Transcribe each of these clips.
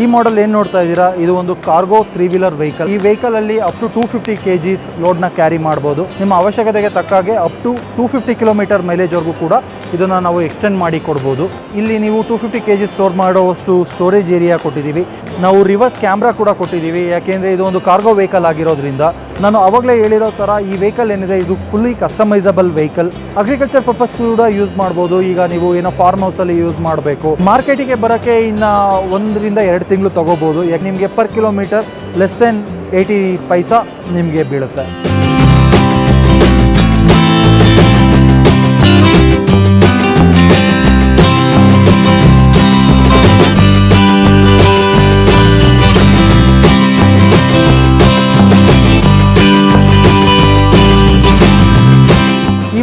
ಈ ಮಾಡೆಲ್ ಏನು ನೋಡ್ತಾ ಇದ್ದೀರಾ? ಇದು ಒಂದು ಕಾರ್ಗೋ ತ್ರೀ ವೀಲರ್ ವೆಹಿಕಲ್ ಈ ವೆಹಿಕಲ್ ಅಲ್ಲಿ up to two fifty kgs load ಲೋಡ್ನ ಕ್ಯಾರಿ ಮಾಡಬಹುದು ನಿಮ್ಮ ಅವಶ್ಯಕತೆಗೆ ತಕ್ಕಾಗೆ up to two fifty kilometre ಮೈಲೇಜ್ವರೆಗೂ ಕೂಡ ಇದನ್ನು ನಾವು ಎಕ್ಸ್ಟೆಂಡ್ ಮಾಡಿ ಕೊಡ್ಬೋದು. ಇಲ್ಲಿ ನೀವು ಟೂ ಫಿಫ್ಟಿ ಕೆಜಿ ಸ್ಟೋರ್ ಮಾಡುವಷ್ಟು ಸ್ಟೋರೇಜ್ ಏರಿಯಾ ಕೊಟ್ಟಿದ್ದೀವಿ. ನಾವು ರಿವರ್ಸ್ ಕ್ಯಾಮ್ರಾ ಕೂಡ ಕೊಟ್ಟಿದ್ದೀವಿ. ಯಾಕೆಂದರೆ ಇದು ಒಂದು ಕಾರ್ಗೋ ವೆಹಿಕಲ್ ಆಗಿರೋದ್ರಿಂದ ನಾನು ಅವಾಗಲೇ ಹೇಳಿರೋ ಥರ ಈ ವೆಹಿಕಲ್ ಏನಿದೆ, ಇದು fully customisable vehicle agriculture purpose ಕೂಡ ಯೂಸ್ ಮಾಡ್ಬೋದು. ಈಗ ನೀವು ಏನೋ ಫಾರ್ಮ್ ಹೌಸಲ್ಲಿ ಯೂಸ್ ಮಾಡಬೇಕು. ಮಾರ್ಕೆಟಿಗೆ ಬರೋಕ್ಕೆ ಇನ್ನು ಒಂದರಿಂದ ಎರಡು ತಿಂಗಳು ತೊಗೋಬೋದು. ಯಾಕೆ ನಿಮಗೆ per kilometre less than eighty paisa ನಿಮಗೆ ಬೀಳುತ್ತೆ.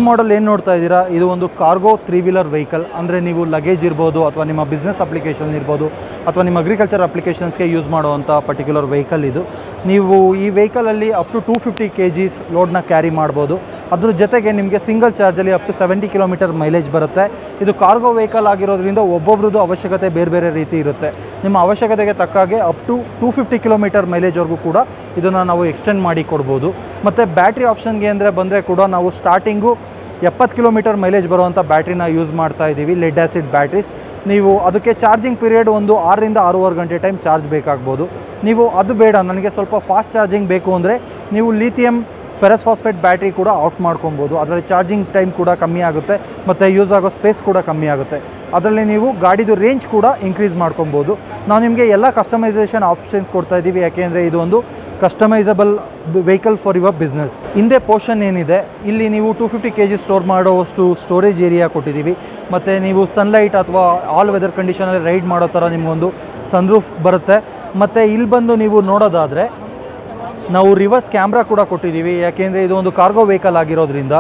ಮಾಡೆಲ್ ಏನು ನೋಡ್ತಾ ಇದ್ದೀರಾ? ಇದು ಒಂದು ಕಾರ್ಗೋ ತ್ರೀ ವೀಲರ್ ವೆಹಿಕಲ್ ಅಂದರೆ ನೀವು ಲಗೇಜ್ ಇರ್ಬೋದು ಅಥವಾ ನಿಮ್ಮ ಬಿಸ್ನೆಸ್ ಅಪ್ಲಿಕೇಶನ್ ಇರ್ಬೋದು ಅಥವಾ ನಿಮ್ಮ ಅಗ್ರಿಕಲ್ಚರ್ ಅಪ್ಲಿಕೇಶನ್ಸ್ಗೆ ಯೂಸ್ ಮಾಡುವಂಥ ಪರ್ಟಿಕ್ಯುಲರ್ ವೆಹಿಕಲ್ ಇದು. ನೀವು ಈ ವೆಹಿಕಲಲ್ಲಿ up to two fifty K Gs ಲೋಡ್ನ ಕ್ಯಾರಿ ಮಾಡ್ಬೋದು. ಅದ್ರ ಜೊತೆಗೆ ನಿಮಗೆ single ಚಾರ್ಜಲ್ಲಿ up to seventy kilometre mileage ಬರುತ್ತೆ. ಇದು ಕಾರ್ಗೋ ವೆಹಿಕಲ್ ಆಗಿರೋದ್ರಿಂದ ಒಬ್ಬೊಬ್ರದ್ದು ಅವಶ್ಯಕತೆ ಬೇರೆ ಬೇರೆ ರೀತಿ ಇರುತ್ತೆ. ನಿಮ್ಮ ಅವಶ್ಯಕತೆಗೆ ತಕ್ಕ ಹಾಗೆ up to two fifty kilometre ಮೈಲೇಜ್ವರೆಗೂ ಕೂಡ ಇದನ್ನು ನಾವು ಎಕ್ಸ್ಟೆಂಡ್ ಮಾಡಿ ಕೊಡ್ಬೋದು. ಮತ್ತು ಬ್ಯಾಟ್ರಿ ಆಪ್ಷನ್ಗೆ ಅಂದರೆ ಬಂದರೆ ಕೂಡ ನಾವು ಸ್ಟಾರ್ಟಿಂಗು ಎಪ್ಪತ್ತು ಕಿಲೋಮೀಟರ್ ಮೈಲೇಜ್ ಬರುವಂಥ ಬ್ಯಾಟ್ರಿನ ಯೂಸ್ ಮಾಡ್ತಾ ಇದ್ದೀವಿ ಲೆಡ್ ಆ್ಯಸಿಡ್ ಬ್ಯಾಟ್ರೀಸ್ ನೀವು ಅದಕ್ಕೆ ಚಾರ್ಜಿಂಗ್ ಪೀರಿಯಡ್ ಒಂದು ಆರರಿಂದ ಆರೂವರೆ ಗಂಟೆ ಟೈಮ್ ಚಾರ್ಜ್ ಬೇಕಾಗ್ಬೋದು. ನೀವು ಅದು ಬೇಡ, ನನಗೆ ಸ್ವಲ್ಪ ಫಾಸ್ಟ್ ಚಾರ್ಜಿಂಗ್ ಬೇಕು ಅಂದರೆ ನೀವು ಲಿಥಿಯಂ ಫೆರಸ್ ಫಾಸ್ಫೇಟ್ ಬ್ಯಾಟ್ರಿ ಕೂಡ ಔಟ್ ಮಾಡ್ಕೊಬೋದು. ಅದರಲ್ಲಿ ಚಾರ್ಜಿಂಗ್ ಟೈಮ್ ಕೂಡ ಕಮ್ಮಿ ಆಗುತ್ತೆ, ಮತ್ತು ಯೂಸ್ ಆಗೋ ಸ್ಪೇಸ್ ಕೂಡ ಕಮ್ಮಿ ಆಗುತ್ತೆ. ಅದರಲ್ಲಿ ನೀವು ಗಾಡಿದು ರೇಂಜ್ ಕೂಡ ಇನ್ಕ್ರೀಸ್ ಮಾಡ್ಕೊಬೋದು. ನಾವು ನಿಮಗೆ ಎಲ್ಲ ಕಸ್ಟಮೈಸೇಷನ್ ಆಪ್ಷನ್ಸ್ ಕೊಡ್ತಾ ಇದ್ದೀವಿ, ಯಾಕೆಂದರೆ ಇದು ಒಂದು customisable vehicle for your business ಹಿಂದೆ ಪೋರ್ಷನ್ ಏನಿದೆ, ಇಲ್ಲಿ ನೀವು two fifty K G store ಮಾಡೋವಷ್ಟು storage area ಕೊಟ್ಟಿದ್ದೀವಿ. ಮತ್ತು ನೀವು ಸನ್ಲೈಟ್ ಅಥವಾ ಆಲ್ ವೆದರ್ ಕಂಡೀಷನಲ್ಲಿ ರೈಡ್ ಮಾಡೋ ಥರ ನಿಮಗೊಂದು ಸನ್ರೂಫ್ ಬರುತ್ತೆ. ಮತ್ತು ಇಲ್ಲಿ ಬಂದು ನೀವು ನೋಡೋದಾದರೆ, ನಾವು ರಿವರ್ಸ್ ಕ್ಯಾಮ್ರಾ ಕೂಡ ಕೊಟ್ಟಿದ್ದೀವಿ. ಯಾಕೆಂದರೆ ಇದು ಒಂದು ಕಾರ್ಗೋ ವೆಹಿಕಲ್ ಆಗಿರೋದ್ರಿಂದ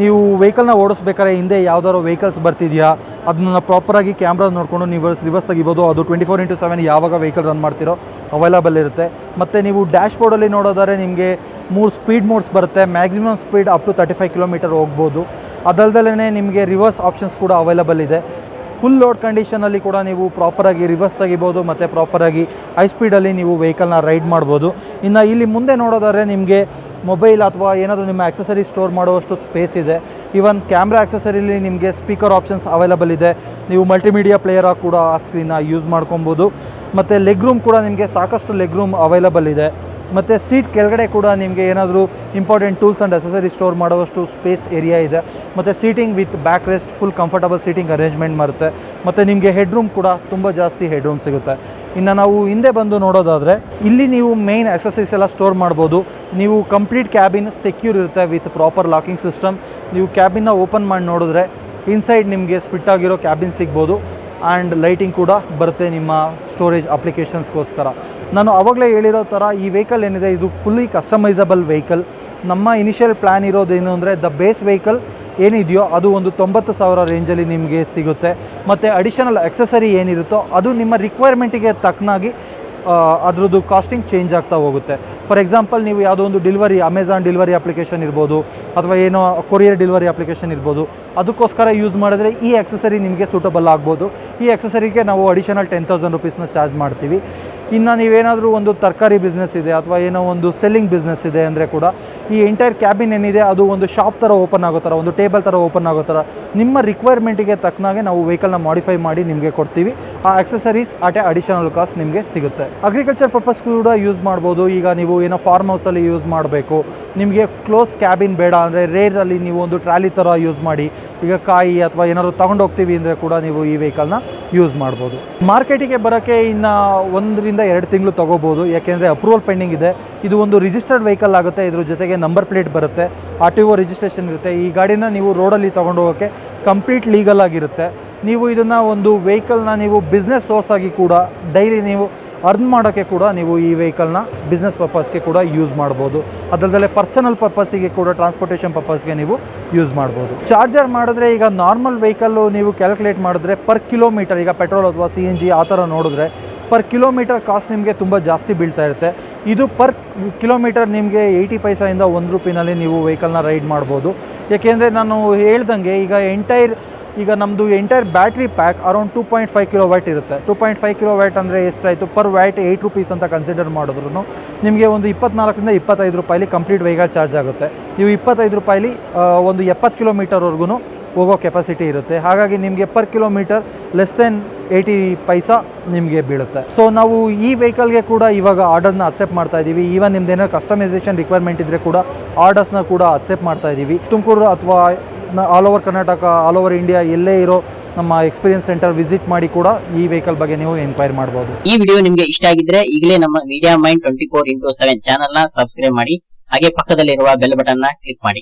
ನೀವು ವೆಹಿಕಲ್ನ ಓಡಿಸ್ಬೇಕಾದ್ರೆ ಹಿಂದೆ ಯಾವ್ದಾದ್ರು ವೆಹಿಕಲ್ಸ್ ಬರ್ತಿದೆಯಾ? ಅದನ್ನ ಪ್ರಾಪರಾಗಿ ಕ್ಯಾಮ್ರಾ ನೋಡಿಕೊಂಡು ನೀವು ರಿವರ್ಸ್ ತೆಗಿಬೋದು. ಅದು ಟ್ವೆಂಟಿ ಫೋರ್ ಇಂಟು ಸೆವೆನ್ ಯಾವಾಗ ವೆಹಿಕಲ್ ರನ್ ಮಾಡ್ತಿರೋ ಅವೈಲಬಲ್ ಇರುತ್ತೆ. ಮತ್ತು ನೀವು ಡ್ಯಾಶ್ ಬೋರ್ಡಲ್ಲಿ ನೋಡೋದಾದ್ರೆ ನಿಮಗೆ ಮೂರು ಸ್ಪೀಡ್ ಮೋಡ್ಸ್ ಬರುತ್ತೆ. Maximum speed up to thirty five kilometre ಹೋಗ್ಬೋದು. ಅದಲ್ದಲೇ ನಿಮಗೆ ರಿವರ್ಸ್ ಆಪ್ಷನ್ಸ್ ಕೂಡ ಅವೈಲಬಲ್ ಇದೆ. ಫುಲ್ ಲೋಡ್ ಕಂಡೀಷನಲ್ಲಿ ಕೂಡ ನೀವು ಪ್ರಾಪರಾಗಿ ರಿವರ್ಸ್ ತೆಗಿಬೋದು, ಮತ್ತು ಪ್ರಾಪರಾಗಿ ಹೈ ಸ್ಪೀಡಲ್ಲಿ ನೀವು ವೆಹಿಕಲ್ನ ರೈಡ್ ಮಾಡ್ಬೋದು. ಇನ್ನು ಇಲ್ಲಿ ಮುಂದೆ ನೋಡೋದಾದ್ರೆ ನಿಮಗೆ ಮೊಬೈಲ್ ಅಥವಾ ಏನಾದರೂ ನಿಮ್ಮ ಆಕ್ಸೆಸರಿ ಸ್ಟೋರ್ ಮಾಡುವಷ್ಟು ಸ್ಪೇಸ್ ಇದೆ. ಈವನ್ ಕ್ಯಾಮ್ರಾ ಆಕ್ಸೆಸರಿಲಿ ನಿಮಗೆ ಸ್ಪೀಕರ್ ಆಪ್ಷನ್ಸ್ ಅವೈಲಬಲ್ ಇದೆ. ನೀವು ಮಲ್ಟಿಮೀಡಿಯಾ ಪ್ಲೇಯರಾಗಿ ಕೂಡ ಆ ಸ್ಕ್ರೀನ್ನ ಯೂಸ್ ಮಾಡ್ಕೊಬೋದು. ಮತ್ತು ಲೆಗ್ ರೂಮ್ ಕೂಡ ನಿಮಗೆ ಸಾಕಷ್ಟು ಲೆಗ್ ರೂಮ್ ಅವೈಲಬಲ್ ಇದೆ. ಮತ್ತು ಸೀಟ್ ಕೆಳಗಡೆ ಕೂಡ ನಿಮಗೆ ಏನಾದರೂ important tools and accessory store ಮಾಡುವಷ್ಟು ಸ್ಪೇಸ್ ಏರಿಯಾ ಇದೆ. ಮತ್ತು seating with backrest full comfortable seating arrangement ಮಾಡುತ್ತೆ. ಮತ್ತು ನಿಮಗೆ ಹೆಡ್ ರೂಮ್ ಕೂಡ ತುಂಬ ಜಾಸ್ತಿ ಹೆಡ್ ರೂಮ್ ಸಿಗುತ್ತೆ. ಇನ್ನು ನಾವು ಹಿಂದೆ ಬಂದು ನೋಡೋದಾದರೆ, ಇಲ್ಲಿ ನೀವು ಮೇನ್ ಅಸೆಸರೀಸ್ ಎಲ್ಲ ಸ್ಟೋರ್ ಮಾಡ್ಬೋದು. ನೀವು ಕಂಪ್ಲೀಟ್ ಕ್ಯಾಬಿನ್ ಸೆಕ್ಯೂರ್ ಇರುತ್ತೆ ವಿತ್ ಪ್ರಾಪರ್ ಲಾಕಿಂಗ್ ಸಿಸ್ಟಮ್ ನೀವು ಕ್ಯಾಬಿನ್ನ ಓಪನ್ ಮಾಡಿ ನೋಡಿದ್ರೆ ಇನ್ಸೈಡ್ ನಿಮಗೆ ಸ್ಪಿಟ್ ಆಗಿರೋ ಕ್ಯಾಬಿನ್ ಸಿಗ್ಬೋದು. ಆ್ಯಂಡ್ ಲೈಟಿಂಗ್ ಕೂಡ ಬರುತ್ತೆ ನಿಮ್ಮ ಸ್ಟೋರೇಜ್ ಅಪ್ಲಿಕೇಶನ್ಸ್ಗೋಸ್ಕರ ನಾನು ಆವಾಗಲೇ ಹೇಳಿರೋ ಥರ ಈ ವೆಹಿಕಲ್ ಏನಿದೆ, ಇದು ಫುಲ್ಲಿ ಕಸ್ಟಮೈಸಬಲ್ ವೆಹಿಕಲ್ ನಮ್ಮ ಇನಿಷಿಯಲ್ ಪ್ಲ್ಯಾನ್ ಇರೋದೇನು ಅಂದರೆ ದ ಬೇಸ್ ವೆಹಿಕಲ್ ಏನಿದೆಯೋ ಅದು ಒಂದು ತೊಂಬತ್ತು ಸಾವಿರ ರೇಂಜಲ್ಲಿ ನಿಮಗೆ ಸಿಗುತ್ತೆ. ಮತ್ತು ಅಡಿಷನಲ್ ಎಕ್ಸಸರಿ ಏನಿರುತ್ತೋ ಅದು ನಿಮ್ಮ ರಿಕ್ವೈರ್ಮೆಂಟಿಗೆ ತಕ್ಕನಾಗಿ ಅದರದ್ದು ಕಾಸ್ಟಿಂಗ್ ಚೇಂಜ್ ಆಗ್ತಾ ಹೋಗುತ್ತೆ. ಫಾರ್ ಎಕ್ಸಾಂಪಲ್ ನೀವು ಯಾವುದೋ ಒಂದು ಡೆಲಿವರಿ ಅಮೆಝಾನ್ ಡೆಲಿವರಿ ಅಪ್ಲಿಕೇಶನ್ ಇರ್ಬೋದು, ಅಥವಾ ಏನೋ ಕೊರಿಯರ್ ಡೆಲಿವರಿ ಅಪ್ಲಿಕೇಶನ್ ಇರ್ಬೋದು, ಅದಕ್ಕೋಸ್ಕರ ಯೂಸ್ ಮಾಡಿದ್ರೆ ಈ ಎಕ್ಸಸರಿ ನಿಮಗೆ ಸೂಟಬಲ್ ಆಗ್ಬೋದು. ಈ ಎಕ್ಸಸರಿಗೆ ನಾವು ಅಡಿಷನಲ್ ಟೆನ್ ತೌಸಂಡ್ ರುಪೀಸ್ನ ಚಾರ್ಜ್ ಮಾಡ್ತೀವಿ. ಇನ್ನು ನೀವೇನಾದರೂ ಒಂದು ತರಕಾರಿ ಬಿಸ್ನೆಸ್ ಇದೆ ಅಥವಾ ಏನೋ ಒಂದು ಸೆಲ್ಲಿಂಗ್ ಬಿಸ್ನೆಸ್ ಇದೆ ಅಂದರೆ ಕೂಡ ಈ ಎಂಟೈರ್ ಕ್ಯಾಬಿನ್ ಏನಿದೆ, ಅದು ಒಂದು ಶಾಪ್ ಥರ ಓಪನ್ ಆಗೋ ಥರ ಒಂದು ಟೇಬಲ್ ಥರ ಓಪನ್ ಆಗೋ ಥರ ನಿಮ್ಮ ರಿಕ್ವೈರ್ಮೆಂಟಿಗೆ ತಕ್ಕನಾಗೆ ನಾವು ವೆಹಿಕಲ್ನ ಮಾಡಿಫೈ ಮಾಡಿ ನಿಮಗೆ ಕೊಡ್ತೀವಿ. ಆ accessories at a additional cost ನಿಮಗೆ ಸಿಗುತ್ತೆ. ಅಗ್ರಿಕಲ್ಚರ್ ಪರ್ಪಸ್ ಕೂಡ ಯೂಸ್ ಮಾಡ್ಬೋದು. ಈಗ ನೀವು ಏನೋ ಫಾರ್ಮ್ ಹೌಸಲ್ಲಿ ಯೂಸ್ ಮಾಡಬೇಕು. ನಿಮಗೆ ಕ್ಲೋಸ್ ಕ್ಯಾಬಿನ್ ಬೇಡ ಅಂದರೆ ರೇರಲ್ಲಿ ನೀವು ಒಂದು ಟ್ರಾಲಿ ಥರ ಯೂಸ್ ಮಾಡಿ, ಈಗ ಕಾಯಿ ಅಥವಾ ಏನಾದ್ರು ತೊಗೊಂಡೋಗ್ತೀವಿ ಅಂದರೆ ಕೂಡ ನೀವು ಈ ವೆಹಿಕಲ್ನ ಯೂಸ್ ಮಾಡ್ಬೋದು. ಮಾರ್ಕೆಟಿಗೆ ಬರೋಕ್ಕೆ ಇನ್ನು ಒಂದರಿಂದ ಎರಡು ತಿಂಗಳು ತೊಗೋಬೋದು. ಯಾಕೆಂದರೆ ಅಪ್ರೂವಲ್ ಪೆಂಡಿಂಗ್ ಇದೆ. ಇದು ಒಂದು ರಿಜಿಸ್ಟರ್ಡ್ ವೆಹಿಕಲ್ ಆಗುತ್ತೆ. ಇದ್ರ ಜೊತೆಗೆ ನಂಬರ್ ಪ್ಲೇಟ್ ಬರುತ್ತೆ. ಆರ್ ಟಿ ಒ ರಿಜಿಸ್ಟ್ರೇಷನ್ ಇರುತ್ತೆ. ಈ ಗಾಡಿನ ನೀವು ರೋಡಲ್ಲಿ ತೊಗೊಂಡು ಹೋಗೋಕ್ಕೆ ಕಂಪ್ಲೀಟ್ ಲೀಗಲ್ ಆಗಿರುತ್ತೆ. ನೀವು ಇದನ್ನು ಒಂದು ವೆಹಿಕಲ್ನ ನೀವು ಬಿಸ್ನೆಸ್ ಸೋರ್ಸ್ ಆಗಿ ಕೂಡ ಡೈಲಿ ನೀವು ಅರ್ನ್ ಮಾಡೋಕ್ಕೆ ಕೂಡ ನೀವು ಈ ವೆಹಿಕಲ್ನ ಬಿಸ್ನೆಸ್ ಪರ್ಪಸ್ಗೆ ಕೂಡ ಯೂಸ್ ಮಾಡ್ಬೋದು. ಅದರದಲ್ಲೇ ಪರ್ಸನಲ್ ಪರ್ಪಸ್ಸಿಗೆ ಕೂಡ ಟ್ರಾನ್ಸ್ಪೋರ್ಟೇಷನ್ ಪರ್ಪಸ್ಗೆ ನೀವು ಯೂಸ್ ಮಾಡ್ಬೋದು. ಚಾರ್ಜರ್ ಮಾಡಿದ್ರೆ ಈಗ ನಾರ್ಮಲ್ ವೆಹಿಕಲ್ಲು ನೀವು ಕ್ಯಾಲ್ಕುಲೇಟ್ ಮಾಡಿದ್ರೆ ಪರ್ ಕಿಲೋಮೀಟರ್ ಈಗ ಪೆಟ್ರೋಲ್ ಅಥವಾ ಸಿ ಎನ್ ಜಿ ಆ ಥರ ನೋಡಿದ್ರೆ ಪರ್ ಕಿಲೋಮೀಟರ್ ಕಾಸ್ಟ್ ನಿಮಗೆ ತುಂಬ ಜಾಸ್ತಿ ಬೀಳ್ತಾ ಇರುತ್ತೆ. ಇದು ಪರ್ ಕಿಲೋಮೀಟರ್ ನಿಮಗೆ ಏಯ್ಟಿ ಪೈಸೆಯಿಂದ ಒಂದು ರೂಪಿನಲ್ಲಿ ನೀವು ವೆಹಿಕಲ್ನ ರೈಡ್ ಮಾಡ್ಬೋದು. ಯಾಕೆಂದರೆ ನಾನು ಹೇಳ್ದಂಗೆ ಈಗ ಎಂಟೈರ್ ಈಗ ನಮ್ಮದು entire battery pack around two point five kilowatt ಇರುತ್ತೆ. Two point five kilo watt ಅಂದರೆ ಎಷ್ಟಾಯಿತು? ಪರ್ ವ್ಯಾಟ್ ಏಯ್ಟ್ ರುಪೀಸ್ ಅಂತ ಕನ್ಸಿಡರ್ ಮಾಡಿದ್ರು ನಿಮಗೆ ಒಂದು ಇಪ್ಪತ್ನಾಲ್ಕರಿಂದ ಇಪ್ಪತ್ತೈದು ರೂಪಾಯಿಲಿ ಕಂಪ್ಲೀಟ್ ವೆಹಿಕಲ್ ಚಾರ್ಜ್ ಆಗುತ್ತೆ. ನೀವು ಇಪ್ಪತ್ತೈದು ರೂಪಾಯಿಲಿ ಒಂದು ಎಪ್ಪತ್ತು ಕಿಲೋಮೀಟರ್ವರೆಗೂ ಹೋಗೋ ಕೆಪಾಸಿಟಿ ಇರುತ್ತೆ. ಹಾಗಾಗಿ ನಿಮಗೆ per kilometre less than eighty paisa ನಿಮಗೆ ಬೀಳುತ್ತೆ. ಸೊ ನಾವು ಈ ವೆಹಿಕಲ್ಗೆ ಕೂಡ ಇವಾಗ ಆರ್ಡರ್ಸ್ನ ಅಕ್ಸೆಪ್ಟ್ ಮಾಡ್ತಾ ಇದ್ದೀವಿ ಈವನ್ ನಿಮ್ದು ಏನೋ ಕಸ್ಟಮೈಸೇಷನ್ ರಿಕ್ವೈರ್ಮೆಂಟ್ ಇದ್ದರೆ ಕೂಡ ಆರ್ಡರ್ಸ್ನ ಕೂಡ ಅಕ್ಸೆಪ್ಟ್ ಮಾಡ್ತಾ ಇದ್ದೀವಿ ತುಮಕೂರು ಅಥವಾ all over Karnataka all over India ಎಲ್ಲೇ ಇರೋ ನಮ್ಮ ಎಕ್ಸ್ಪೀರಿಯನ್ಸ್ ಸೆಂಟರ್ ವಿಸಿಟ್ ಮಾಡಿ ಕೂಡ ಈ ವೆಹಿಕಲ್ ಬಗ್ಗೆ ನೀವು ಎನ್ಕ್ವೈರ್ ಮಾಡಬಹುದು ಈ ವಿಡಿಯೋ ನಿಮಗೆ ಇಷ್ಟ ಆಗಿದ್ರೆ ಈಗಲೇ ನಮ್ಮ media mind twenty four into seven ಚಾನಲ್ನ ಸಬ್ಸ್ಕ್ರೈಬ್ ಮಾಡಿ. ಹಾಗೆ ಪಕ್ಕದಲ್ಲಿರುವ ಬೆಲ್ ಬಟನ್ನ ಕ್ಲಿಕ್ ಮಾಡಿ.